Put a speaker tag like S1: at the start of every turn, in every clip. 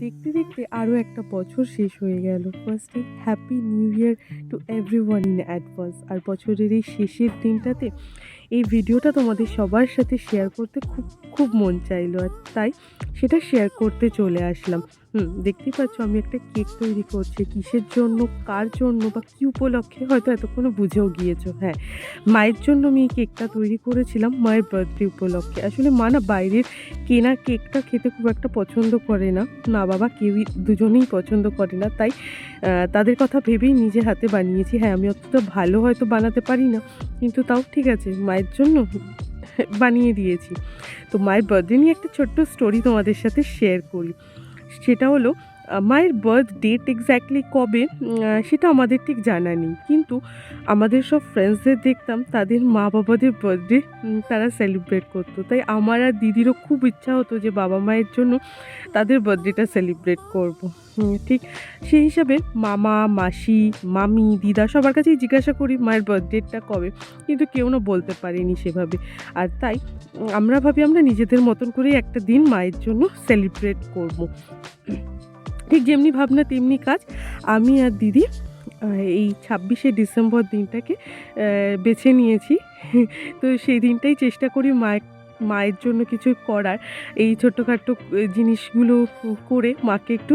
S1: দেখতে দেখতে আরও একটা বছর শেষ হয়ে গেল। ফার্স্টে happy new year to everyone in advance আর বছরের এই শেষের দিনটাতে এই ভিডিওটা তোমাদের সবার সাথে শেয়ার করতে খুব খুব মন চাইলো। আর তাই সেটা শেয়ার করতে চলে আসলাম। হুম, দেখতেই পাচ্ছ আমি একটা কেক তৈরি করছি। কিসের জন্য, কার জন্য বা কী উপলক্ষে হয়তো এতক্ষণে বুঝেও গিয়েছো। হ্যাঁ মায়ের জন্য আমি এই কেকটা তৈরি করেছিলাম মায়ের বার্থডে উপলক্ষে। আসলে মা না বাইরের কেনা কেকটা খেতে খুব একটা পছন্দ করে না। মা বাবা কেউই দুজনেই পছন্দ করে না। তাই তাদের কথা ভেবেই নিজে হাতে বানিয়েছি। হ্যাঁ আমি অতটা ভালো হয়তো বানাতে পারি না, কিন্তু তাও ঠিক আছে, মায়ের জন্য বানিয়ে দিয়েছি। তো মায়ের বার্থডে নিয়ে একটা ছোট্ট স্টোরি তোমাদের সাথে শেয়ার করি। সেটা হলো মায়ের বার্থ ডেট এক্স্যাক্টলি কবে সেটা আমাদের ঠিক জানা নেই। কিন্তু আমাদের সব ফ্রেন্ডসদের দেখতাম, তাদের মা বাবাদের বার্থডে তারা সেলিব্রেট করতো। তাই আমার আর দিদিরও খুব ইচ্ছা হতো যে বাবা মায়ের জন্য তাদের বার্থডেটা সেলিব্রেট করব। ঠিক সেই হিসাবে মামা, মাসি, মামি, দিদা সবার কাছেই জিজ্ঞাসা করি মায়ের বার্থডেটা কবে। কিন্তু কেউ না বলতে পারেনি সেভাবে। আর তাই আমরা ভাবি আমরা নিজেদের মতন করেই একটা দিন মায়ের জন্য সেলিব্রেট করব। ঠিক যেমনি ভাবনা, তেমনি কাজ। আমি আর দিদি এই ছাব্বিশে ডিসেম্বর দিনটাকে বেছে নিয়েছি। তো সেই দিনটাই চেষ্টা করি মায়ের মায়ের জন্য কিছু করার। এই ছোটোখাটো জিনিসগুলো করে মাকে একটু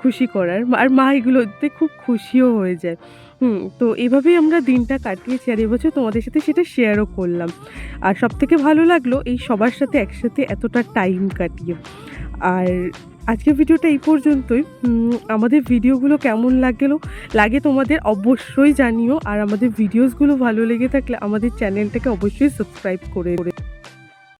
S1: খুশি করার। আর মা এগুলোতে খুব খুশিও হয়ে যায়। হুম, তো এভাবেই আমরা দিনটা কাটিয়েছি। আর এবছর তোমাদের সাথে সেটা শেয়ারও করলাম। আর সব থেকে ভালো লাগল, এই সবার সাথে একসাথে এতটা টাইম কাটিয়ে। আর আজকের ভিডিওটা এই পর্যন্তই। আমাদের ভিডিওগুলো কেমন লাগল? লাগে তোমাদের অবশ্যই জানিও। আর আমাদের ভিডিওসগুলো ভালো লেগে থাকলে আমাদের চ্যানেলটাকে অবশ্যই সাবস্ক্রাইব করে